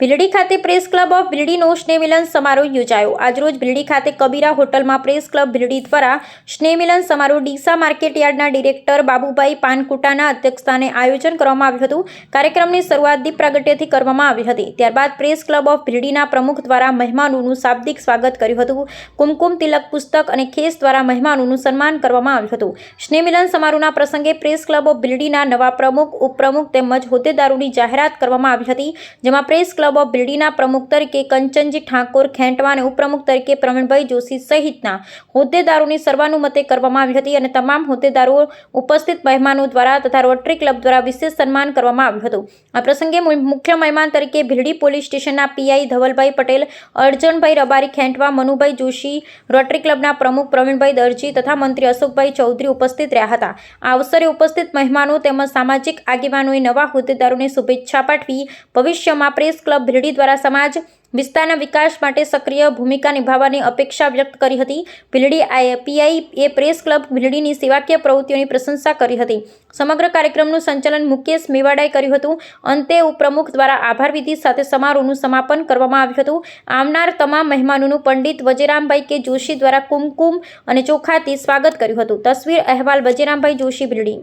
ભીલડી ખાતે press club of ભીલડીનો સ્નેહમિલન સમારોહ યોજાયો. આજરોજ ભીલડી ખાતે કબીરા હોટલમાં પ્રેસ ક્લબ ભીલડી દ્વારા સ્નેહમિલન સમારોહ ડીસા માર્કેટ યાર્ડના ડિરેક્ટર બાબુભાઈ પાનકુટાના અધ્યક્ષસ્થાને આયોજન કરવામાં આવ્યું હતું. કાર્યક્રમની શરૂઆત દીપ પ્રાગટ્યથી કરવામાં આવી હતી. ત્યારબાદ પ્રેસ ક્લબ ઓફ ભીલડીના પ્રમુખ દ્વારા મહેમાનોનું શાબ્દિક સ્વાગત કર્યું હતું. કુમકુમ તિલક પુસ્તક અને ખેસ દ્વારા મહેમાનોનું સન્માન કરવામાં આવ્યું હતું. સ્નેહમિલન સમારોહના પ્રસંગે પ્રેસ ક્લબ ઓફ ભીલડીના નવા પ્રમુખ, ઉપપ્રમુખ તેમજ હોદ્દેદારોની જાહેરાત કરવામાં આવી હતી, જેમાં પ્રેસ ક્લબ ઓફ બિલ્ડીના પ્રમુખ તરીકે કંચનજી ઠાકોર ખેંટવા અને ઉપપ્રમુખ તરીકે પ્રવીણભાઈ જોશી સહિતના હોદ્દેદારોની સર્વાનુમતે કરવામાં આવી હતી અને તમામ હોદ્દેદારો ઉપસ્થિત મહેમાનો દ્વારા તથા રોટરી ક્લબ દ્વારા વિશેષ સન્માન કરવામાં આવ્યું હતું. આ પ્રસંગે મુખ્ય મહેમાન તરીકે ભીલડી પોલીસ સ્ટેશનના પીઆઈ ધવલભાઈ પટેલ, અર્જનભાઈ રબારી ખેંટવા, મનુભાઈ જોશી, રોટરી ક્લબના પ્રમુખ પ્રવીણભાઈ દરજી તથા મંત્રી અશોકભાઈ ચૌધરી ઉપસ્થિત રહ્યા હતા. આ અવસરે ઉપસ્થિત મહેમાનો તેમજ સામાજિક આગેવાનોએ નવા હોદ્દેદારોને શુભેચ્છા પાઠવી, ભવિષ્યમાં પ્રેસ ક્લબ ભીલડી દ્વારા સમાજ વિસ્તારના વિકાસ માટે સક્રિય ભૂમિકા નિભાવવાની અપેક્ષા વ્યક્ત કરી હતી. ભીલડી આઈ- પીઆઈ એ પ્રેસ ક્લબ ભીલડીની સેવાકીય પ્રવૃત્તિઓની પ્રશંસા કરી હતી. સમગ્ર કાર્યક્રમનું સંચાલન મુકેશ મેવાડાએ કર્યું હતું. અંતે ઉપપ્રમુખ દ્વારા આભાર વિધિ સાથે સમારોહનું સમાપન કરવામાં આવ્યું હતું. આવનાર તમામ મહેમાનોનું પંડિત વજેરામભાઈ કે જોશી દ્વારા કુમકુમ અને ચોખાથી સ્વાગત કર્યું હતું. તસવીર અહેવાલ વજેરામભાઈ જોશી, ભીલડી.